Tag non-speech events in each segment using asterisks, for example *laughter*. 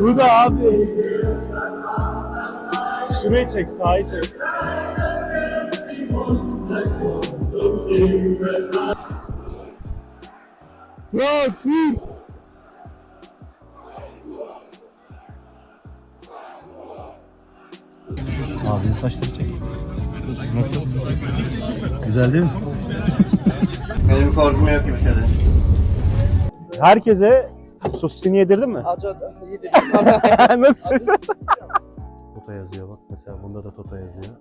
Bu da abi. Şurayı çek, sağı çek. Frankfurt. Abinin saçları çek. Nasıl? Güzel değil mi? Benim korkum yok kimsede. Herkese sosisini yedirdin mi? *laughs* Nasıl? Toto yazıyor bak mesela bunda da Toto yazıyor.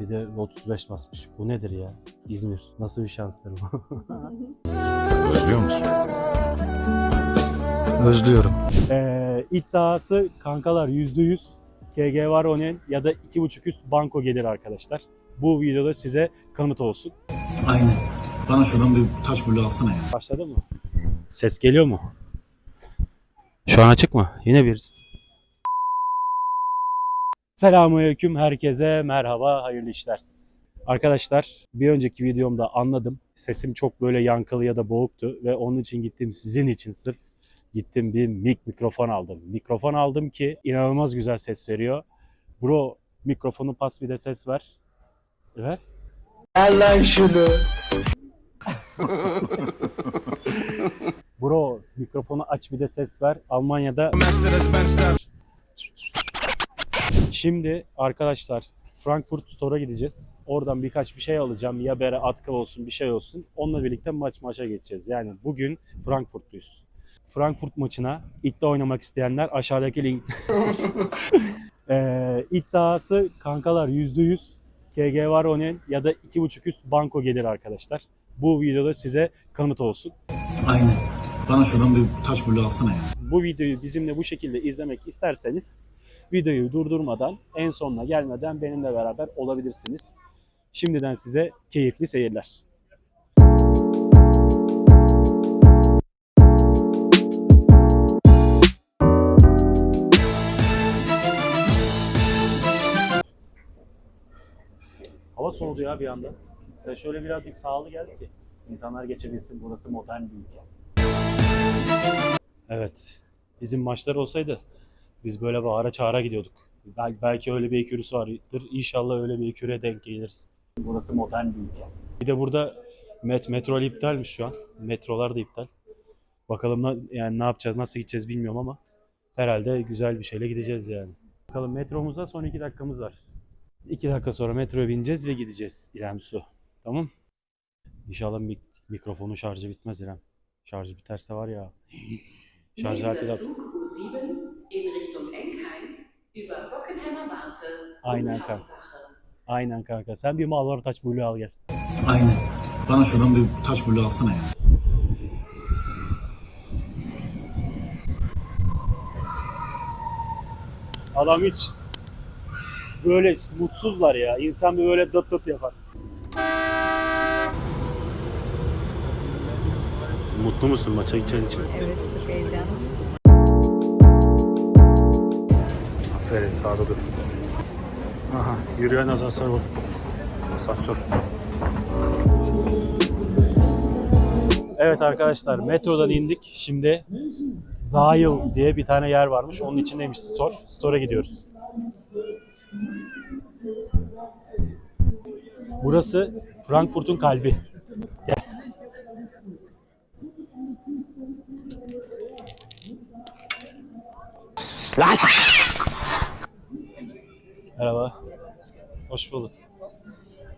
Bir de 35 basmış. Bu nedir ya? İzmir. Nasıl bir şanstır bu? *laughs* Özlüyor musun? Özlüyorum. Ee, iddiası kankalar %100 KG var Onen ya da 2.5 üst banko gelir arkadaşlar. Bu videoda size kanıt olsun. Aynen. Bana şuradan bir taş bulu alsana ya. Başladı mı? Ses geliyor mu? Şu an açık mı? Yine bir Selamünaleyküm herkese merhaba hayırlı işler. Arkadaşlar bir önceki videomda anladım. Sesim çok böyle yankılı ya da boğuktu ve onun için gittim sizin için sırf gittim bir mic mikrofon aldım. Mikrofon aldım ki inanılmaz güzel ses veriyor. Bro mikrofonu pas bir de ses ver. Ver. Al lan şunu. *laughs* Bro mikrofonu aç bir de ses ver. Almanya'da Şimdi arkadaşlar Frankfurt Store'a gideceğiz. Oradan birkaç bir şey alacağım. Ya bere atkı olsun bir şey olsun. Onunla birlikte maç maça geçeceğiz. Yani bugün Frankfurtluyuz. Frankfurt maçına iddia oynamak isteyenler aşağıdaki link. *laughs* ee, iddiası kankalar %100 KG var Onen ya da 2.5 üst banko gelir arkadaşlar. Bu videoda size kanıt olsun. Aynen. Bana şuradan bir taş bulu alsana ya. bu videoyu bizimle bu şekilde izlemek isterseniz videoyu durdurmadan en sonuna gelmeden benimle beraber olabilirsiniz. Şimdiden size keyifli seyirler. Hava soğudu ya bir anda. Size şöyle birazcık sağlı geldi ki insanlar geçebilsin. Burası modern bir ülke. Evet. Bizim maçlar olsaydı biz böyle bağıra çağıra gidiyorduk. Belki, belki öyle bir ekürüsü vardır. İnşallah öyle bir eküre denk geliriz. Burası modern bir ülke. Bir de burada met metro iptalmiş şu an. Metrolar da iptal. Bakalım na- yani ne yapacağız, nasıl gideceğiz bilmiyorum ama herhalde güzel bir şeyle gideceğiz yani. Bakalım metromuzda son iki dakikamız var. İki dakika sonra metroya bineceğiz ve gideceğiz İrem Su. Tamam? İnşallah mik- mikrofonun şarjı bitmez İrem. Şarjı biterse var ya. *laughs* Şarj aleti Nächster de... Zug U7 in Richtung Enkheim über Bockenheimer Warte Aynen kanka. Aynen kanka. Sen bir Malvar Taç Blue al gel. Aynen. Bana şuradan bir taş bulu alsana ya. Adam hiç böyle mutsuzlar ya. İnsan bir böyle dıt dıt yapar. Mutlu musun maça gideceğin için? Evet çok heyecanlı. Aferin sağda dur. Aha yürüyen asansör bozuk. Asansör. Evet arkadaşlar metrodan indik. Şimdi Zahil diye bir tane yer varmış. Onun içindeymiş store. Store'a gidiyoruz. Burası Frankfurt'un kalbi. Merhaba. Hoş bulduk.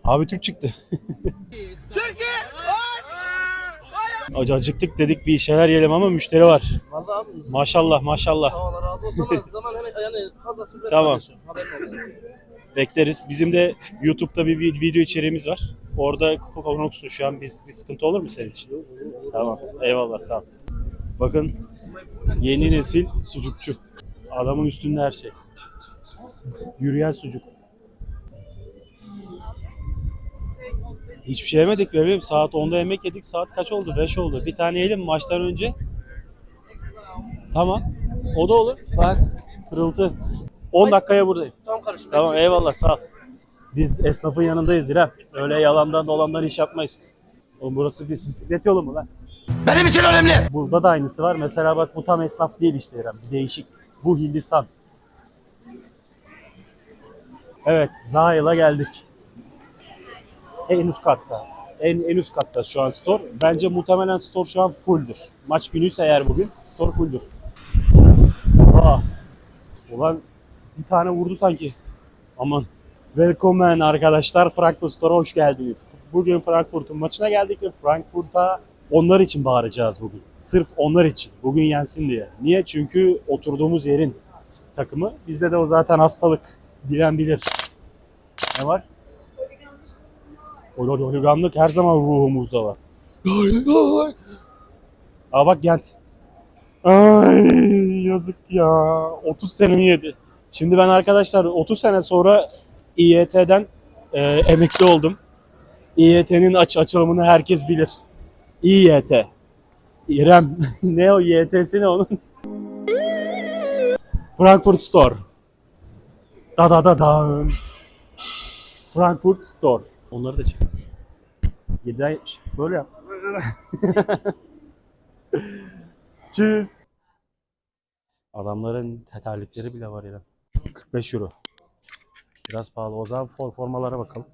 Abi Türk çıktı. Türkiye! Acı acıktık dedik bir şeyler yiyelim ama müşteri var. Vallahi abi Maşallah maşallah. sağ ol razı olsun ama zaman hemen yani fazla sürmez Tamam. Bekleriz. Bizim de YouTube'da bir vi- video içeriğimiz var. Orada konuksun şu an. Biz bir sıkıntı olur mu senin için? Tamam. Eyvallah sağ ol. Bakın yeni nesil sucukçu. Adamın üstünde her şey. Yürüyen sucuk. Hiçbir şey yemedik bebeğim. Saat 10'da yemek yedik. Saat kaç oldu? 5 oldu. Bir tane yiyelim maçtan önce. Tamam. O da olur. Bak. Pırıltı. 10 dakikaya buradayım. Tamam kardeşim. Tamam eyvallah sağ ol. Biz esnafın yanındayız İrem. Öyle yalandan dolandan iş yapmayız. Oğlum burası bis bisiklet yolu mu lan? Benim için önemli. Burada da aynısı var. Mesela bak bu tam esnaf değil işte İrem. Bir değişik. Bu Hindistan. Evet, Zahil'a geldik. En üst katta. En, en üst katta şu an store. Bence muhtemelen store şu an fulldür. Maç günüyse eğer bugün store fulldür. Aa, ulan bir tane vurdu sanki. Aman. Welcome arkadaşlar. Frankfurt Store'a hoş geldiniz. Bugün Frankfurt'un maçına geldik ve Frankfurt'a onlar için bağıracağız bugün. Sırf onlar için. Bugün yensin diye. Niye? Çünkü oturduğumuz yerin takımı. Bizde de o zaten hastalık. Bilen bilir. Ne var? Hol- Holiganlık her zaman ruhumuzda var. Aa bak Gent. Ay yazık ya. 30 senemi yedi. Şimdi ben arkadaşlar 30 sene sonra İET'den e, emekli oldum. İET'nin aç açılımını herkes bilir. İET. İrem. *laughs* ne o İET'si ne onun? Frankfurt Store. Da da da da. Frankfurt Store. Onları da çek. 7'den 70. Böyle yap. *laughs* Tschüss. Adamların terlikleri bile var ya. 45 euro. Biraz pahalı. O zaman for formalara bakalım.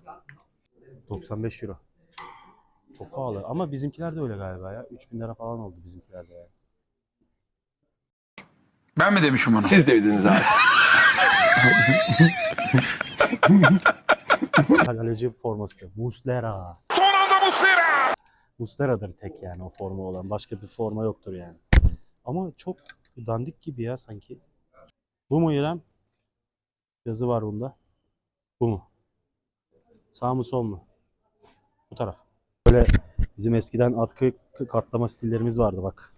95 euro. Çok pahalı. Ama bizimkiler de öyle galiba ya. 3000 lira falan oldu bizimkiler de ya. Ben mi demişim onu? Siz dediniz abi. *laughs* Kaleci forması. Muslera. Son anda Muslera. Muslera'dır tek yani o forma olan. Başka bir forma yoktur yani. Ama çok dandik gibi ya sanki. Bu mu İrem? Yazı var bunda. Bu mu? Sağ mı sol mu? Bu taraf. Böyle bizim eskiden atkı katlama stillerimiz vardı bak.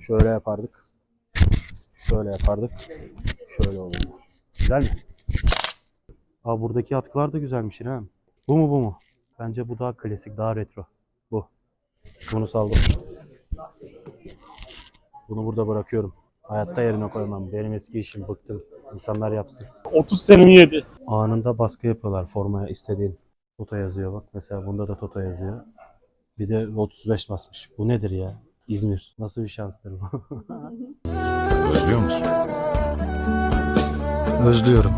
Şöyle yapardık. Şöyle yapardık. Şöyle olurdu. Güzel mi? Aa buradaki atkılar da güzelmiş İrem. Bu mu bu mu? Bence bu daha klasik, daha retro. Bu. Bunu saldım. Bunu burada bırakıyorum. Hayatta yerine koymam. Benim eski işim bıktım. İnsanlar yapsın. 30 senemi yedi. Anında baskı yapıyorlar formaya istediğin. Toto yazıyor bak. Mesela bunda da Toto yazıyor. Bir de 35 basmış. Bu nedir ya? İzmir. Nasıl bir şanstır bu? *laughs* Özlüyor musun? Özlüyorum.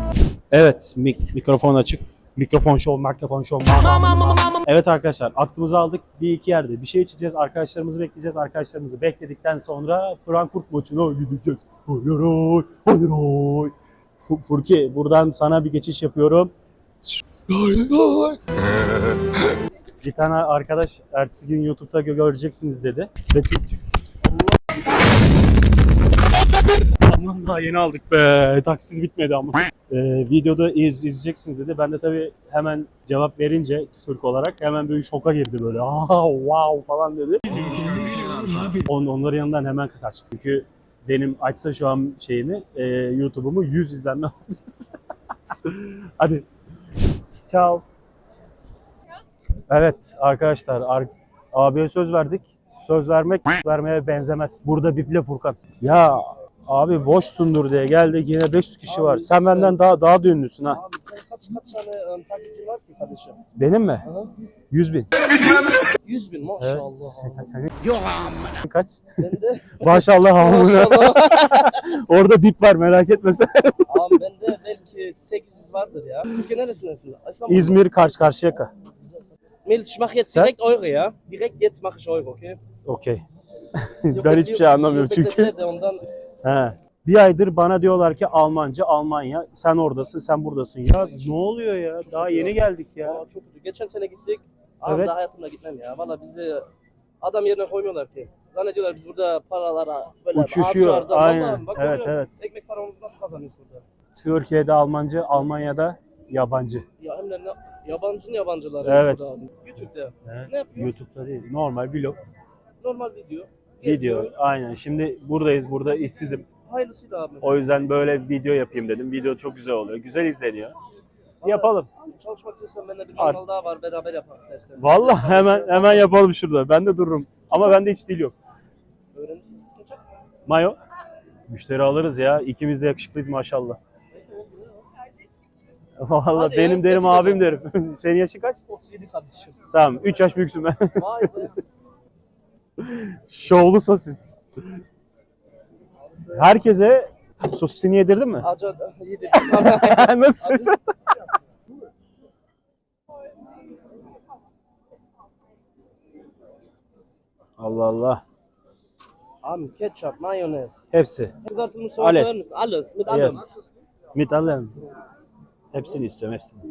Evet, mik- mikrofon açık. Mikrofon show, mikrofon show. Evet arkadaşlar, atkımızı aldık. Bir iki yerde bir şey içeceğiz. Arkadaşlarımızı bekleyeceğiz. Arkadaşlarımızı bekledikten sonra Frankfurt maçına gideceğiz. Hayır hayır. Fu- Furki, buradan sana bir geçiş yapıyorum. Bir tane arkadaş ertesi gün YouTube'da gö- göreceksiniz dedi. Ve. Aman daha yeni aldık be. Taksit bitmedi ama. Ee, videoda iz, izleyeceksiniz dedi. Ben de tabii hemen cevap verince Türk olarak hemen böyle şoka girdi böyle. *laughs* Aa wow falan dedi. On, onların yanından hemen kaçtı. Çünkü benim açsa şu an şeyimi e, YouTube'umu 100 izlenme. *laughs* Hadi. Ciao. Evet arkadaşlar ar- abiye söz verdik. Söz vermek vermeye benzemez. Burada biple Furkan. Ya abi boşsundur diye geldik yine 500 kişi var. Sen benden daha daha da ünlüsün ha. Abi sen kaç kaç tane um, takipçin var ki kardeşim? Benim mi? Aha. 100 bin. 100 bin Evet. *laughs* maşallah. Senin Kaç? Ben *laughs* de Maşallah amına. maşallah. *laughs* Orada bip var merak etme sen. Abi bende belki 800 vardır ya. Türkiye neresindesin? İzmir karşı karşıyaka. Melih ich mache jetzt direkt Euro ya. Direkt jetzt mache ich Euro okay? Yok, ben yok, hiçbir yok, şey anlamıyorum yok, çünkü. He. Bir aydır bana diyorlar ki Almanca, Almanya. Sen oradasın, sen buradasın. Ya ne oluyor ya? Daha yeni geldik ya. Aa, çok kötü. Geçen sene gittik. Abi Evet. daha hayatımda gitmem ya. Valla bizi adam yerine koymuyorlar ki. Zannediyorlar biz burada paralara böyle Uçuşuyor, harcardan. aynen. Bak Evet, evet. Ekmek paramızı nasıl kazanıyoruz burada? Türkiye'de Almanca, Almanya'da yabancı. Ya hem de ne, yabancının yabancıları. Evet. burada abi. YouTube'da. Evet. Ne yapıyor? YouTube'da değil, normal vlog. Normal video. Video, Geziyor. aynen. Şimdi buradayız, burada işsizim. Hayırlısıyla abi. O yüzden böyle video yapayım dedim. Video çok güzel oluyor, güzel izleniyor. Yapalım. Çalışmak istiyorsan bende bir kanal daha var. Beraber yaparız istersen. Vallahi hemen hemen yapalım şurada. Ben de dururum. Ama bende hiç dil yok. Öğrenirsin. Mayo. Müşteri alırız ya. İkimiz de yakışıklıyız maşallah. Vallahi Hadi ya, benim derim gerçekten. abim derim. *laughs* Senin yaşın kaç? 37 kardeşim. Tamam 3 yaş büyüksün ben. Vay be. *laughs* Şovlu sosis. Herkese sosisini yedirdin mi? Acı *laughs* yedir. Nasıl? Allah Allah. Abi ketçap, mayonez. Hepsi. Kızartılmış soğan Alles. Alles. Mit allem. Yes. Mit allem. Hepsini istiyorum hepsini.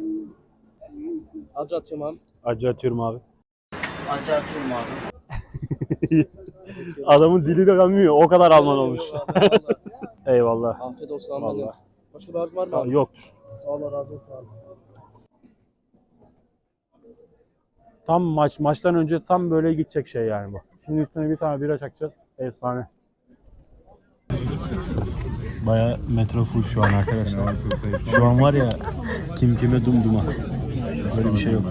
Acı atıyorum abi. Acı atıyorum abi. Acı atıyorum abi. *laughs* Adamın dili de kalmıyor. O kadar Alman olmuş. Eyvallah. *laughs* Afiyet olsun Almanya. Vallahi. Başka bir arzun var mı Sağ, abi? yoktur. Sağ ol razı olsun abi. Tam maç maçtan önce tam böyle gidecek şey yani bu. Şimdi üstüne bir tane bira çakacağız. Efsane. Baya metro full şu an arkadaşlar. Şu an var ya kim kime dumduma. Böyle bir şey yok.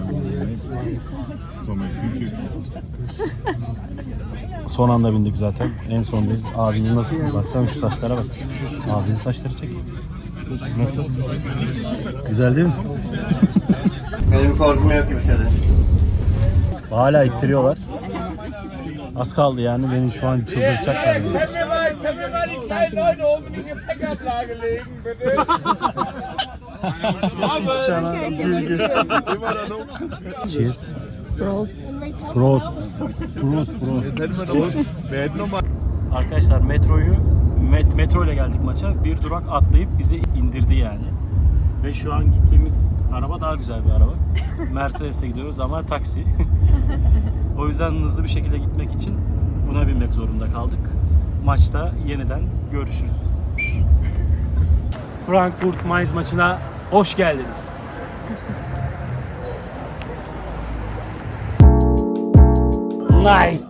Son anda bindik zaten. En sondayız. Abinin nasıl? Baksana şu saçlara bak. Abinin saçları çek. Nasıl? Güzel değil mi? Benim korkum yok kimseden. Hala ittiriyorlar. Az kaldı yani beni şu an çıldırtacaklar. Cheers. Prost. Prost. Prost. Prost. Arkadaşlar metroyu met, metro ile geldik maça. Bir durak atlayıp bizi indirdi yani. Ve şu an gittiğimiz araba daha güzel bir araba. *laughs* Mercedes'e gidiyoruz ama taksi. o yüzden hızlı bir şekilde gitmek için buna binmek zorunda kaldık. Maçta yeniden görüşürüz. Frankfurt Mainz maçına hoş geldiniz. Nice.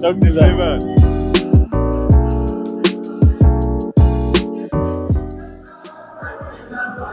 *laughs* Çok güzel.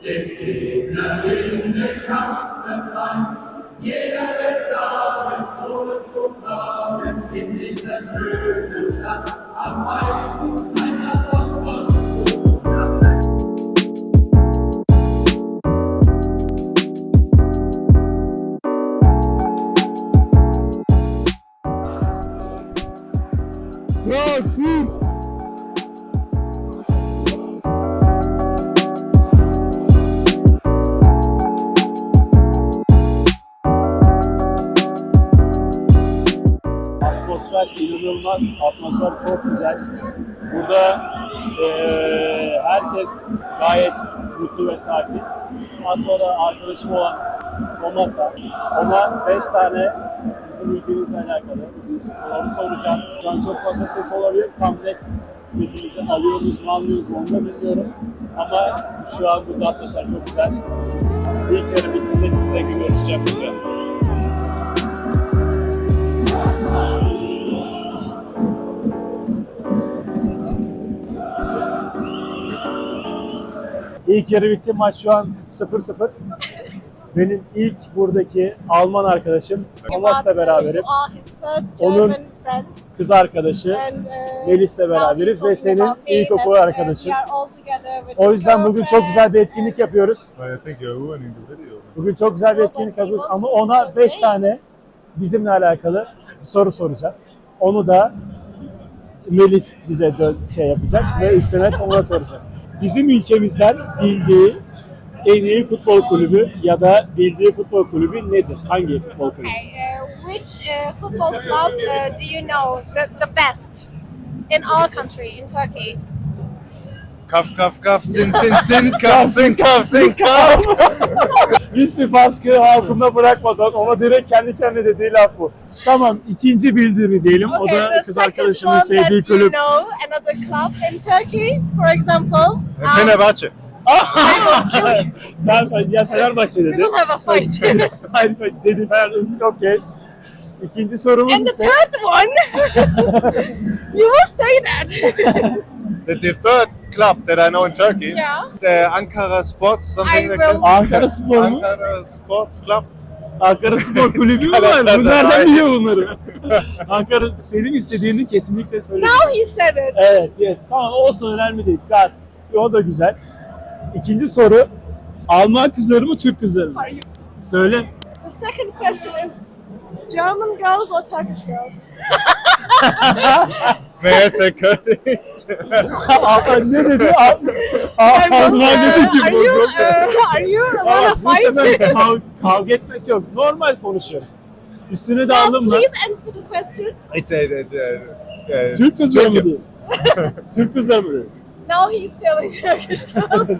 Gebenerinde Kassenbank, jeder bezahlt ohne zu fragen, in dieser schönen Stadt am Main. Atmosfer inanılmaz, atmosfer çok güzel. Burada eee, herkes gayet mutlu ve sakin. Az sonra arkadaşım olan Thomas'a, ona 5 tane bizim ülkemizle alakalı bir soru soracağım. Şu çok fazla ses olabilir, tam net sesimizi alıyoruz mu almıyoruz onu da bilmiyorum. Ama şu an burada atmosfer çok güzel. İlk yarı bittiğinde sizle görüşeceğim. Lütfen. İlk yarı bitti. Maç şu an 0-0. Benim ilk buradaki Alman arkadaşım Thomas'la beraberim. Onun. Kız arkadaşı. Uh, Melis'le beraberiz ve senin ilkokul uh, arkadaşın. O yüzden bugün çok güzel bir etkinlik yapıyoruz. Bugün çok güzel bir etkinlik yapıyoruz ama ona 5 tane bizimle alakalı soru soracağım. Onu da Melis bize şey yapacak ve üstüne ona soracağız. Bizim ülkemizden bildiği en iyi futbol kulübü ya da bildiği futbol kulübü nedir? Hangi futbol kulübü? Okay, uh, which uh, football club uh, do you know the, the best in our country, in Turkey? Kaf kaf kaf sin sin sin *laughs* kaf sin kaf sin kaf. Hiçbir baskı altında bırakmadan ona direkt kendi kendine dediği laf bu. Tamam ikinci bildiğini diyelim. o Okay, da the kız one sevdiği that you kulüp. know, another club in Turkey, for example. Um, Fenerbahçe. *laughs* Ben ya Fenerbahçe dedi. we will have a fight. *laughs* Hayır dedi Fenerbahçe okey. İkinci sorumuz And the ise third one, *laughs* you will say that. The, the third club that I know in Turkey, Yeah. the Ankara Sports, something I like will- that. Ankara Spor mu? Ankara Sports Club. Ankara Spor Kulübü mü var? Bu Galatasaray. nereden biliyor bunları? *laughs* Ankara senin istediğini kesinlikle söyle. Now he said it. Evet, yes. Tamam, olsun önemli değil. Gayet, o da güzel. İkinci soru, Alman kızları mı, Türk kızları mı? Söyle. The second question is German girls or Turkish girls? May I say Kurdish? Aa, ne dedi? Aa, Alman dedi ki are you, bozuk. uh, are you wanna bu sefer fight? kav- kavga etmek yok. Normal konuşuyoruz. Üstüne de Now, alınma. please answer the question. It's a, it's a, a, Türk kızları mı diyor? *laughs* Türk kızları mı diyor? Now he's telling Turkish girls.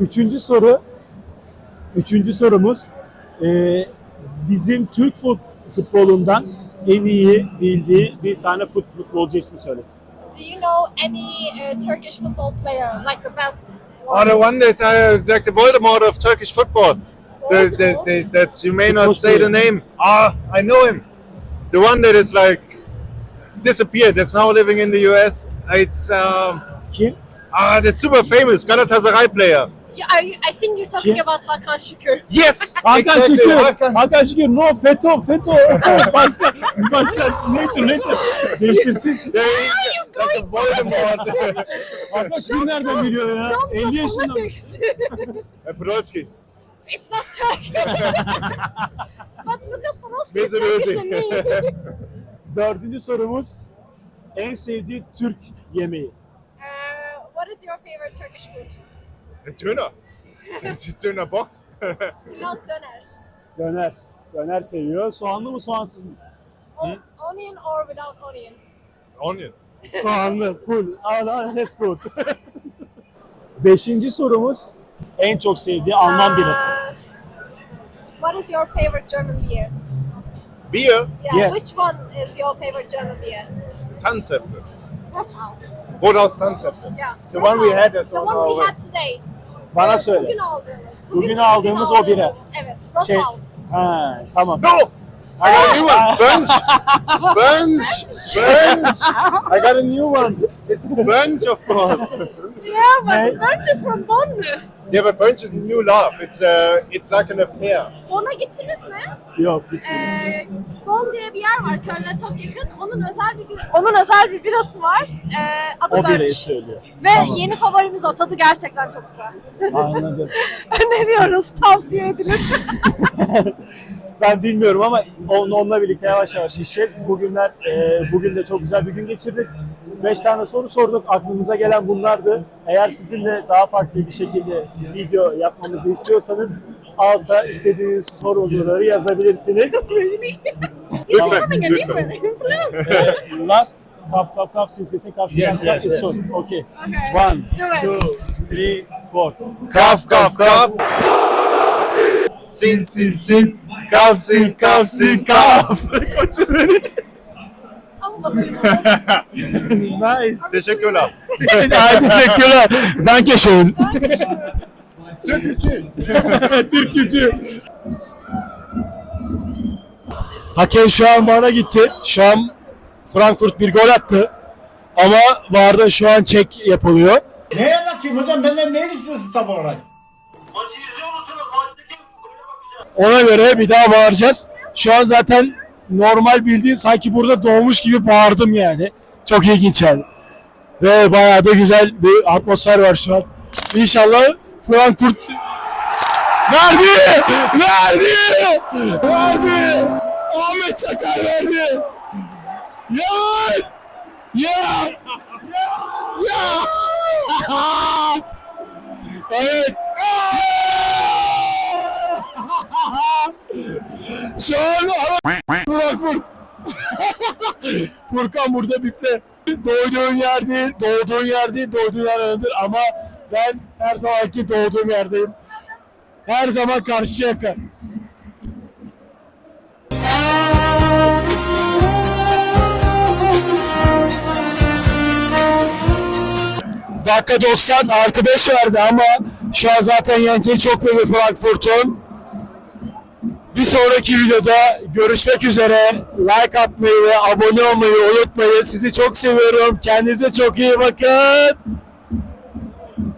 Üçüncü soru. Üçüncü sorumuz. Ee, bizim Türk fut- futbolundan en iyi bildiği bir tane fut futbolcu ismi söylesin. Do you know any uh, Turkish football player, like the best? Oh, the one that I, like the Voldemort of Turkish football. The, the, the, that you may not say the name. Ah, I know him. The one that is like disappeared. That's now living in the US. It's um, Kim? ah, that's super famous Galatasaray player. Yeah, I think you're talking Kim? about Hakan Şükür. Yes, Hakan exactly. Şükür. Hakan. Hakan Şükür. No FETÖ. FETÖ. *laughs* başka. Başka. Neydi? Neydi? Değiştirsin. A Voldemort. Hakan Şükür nereden biliyor ya? 50 yaşında. Politics. *laughs* Podolski. it's not Turkish. *laughs* but Lucas Podolski is Mesut Turkish Özil. than me. Dördüncü sorumuz. En sevdiği Türk yemeği. Uh, what is your favorite Turkish food? Döner. The Döner box. Pilav döner. Döner. Döner seviyor. Soğanlı mı soğansız mı? O- onion or without onion? Onion. Soğanlı. Full. Aa, that's good. Beşinci sorumuz. En çok sevdiği Alman birası. Uh, what is your favorite German beer? Beer. Yeah, Yes. which one is your favorite German beer? Tanzäpfel. Rothaus. Rothaus Tanzäpfel. Yeah. The one we had at The one our- we had today. Bana Evet, söyle. Bugün aldığımız. Bugün aldığımız o bira. aldığımız, Evet. Şey- Rothaus. Ha, tamam. No! I got a new one. Bunch. *laughs* Bunch. Bunch. I got a new one. It's Bunch, of course. Yeah, but? Bunch is from Bonn. Yeah, but Bunch is new love. It's uh, it's like an affair. Bonn'a gittiniz mi? Yok. Ee, Bonn diye bir yer var Köln'e çok yakın. Onun özel bir bira- onun özel bir birası var. Ee, adı O birayı Bunch. söylüyor. Ve yeni favorimiz o. Tadı gerçekten çok güzel. Anladım. *laughs* Öneriyoruz. Tavsiye edilir. *laughs* Ben bilmiyorum ama on, onunla birlikte yavaş yavaş işeceğiz. Bugünler, e, bugün de çok güzel bir gün geçirdik. Beş tane soru sorduk. Aklımıza gelen bunlardı. Eğer sizinle daha farklı bir şekilde video yapmamızı istiyorsanız alta istediğiniz soruları yazabilirsiniz. Lütfen, lütfen. different influence. E, last kaf kaf kaf sinsesin kaf Yes, sinsesin yes, yes. soon. Okay. Okay. One, two, three, four. Kaf, kaf, kaf. Sin, sin, sin. Kaf, sin, kaf, sin, kaf. Koçum benim. Nice. Teşekkürler. *laughs* Hadi teşekkürler. Danke schön. Türk gücü. *laughs* Hakem şu an bana gitti. Şu an Frankfurt bir gol attı. Ama VAR'da şu an çek yapılıyor. Ne anlatayım hocam benden ne istiyorsun tam olarak? Ona göre bir daha bağıracağız. Şu an zaten normal bildiğin sanki burada doğmuş gibi bağırdım yani. Çok ilginç yani. Ve bayağı da güzel bir atmosfer var şu an. İnşallah Frankfurt verdi! Verdi! Verdi! Ahmet Çakar verdi! Ya! Ya! Ya! *laughs* Evet! Şu an ara- Frankfurt. Furkan burada bitti. Doğduğun yer değil, doğduğun yer değil, doğduğun yer önemlidir ama ben her zamanki doğduğum yerdeyim. Her zaman karşı yaka. Dakika 90 artı 5 verdi ama şu an zaten yeneceği çok belli Frankfurt'un. Bir sonraki videoda görüşmek üzere. Like atmayı ve abone olmayı unutmayın. Sizi çok seviyorum. Kendinize çok iyi bakın.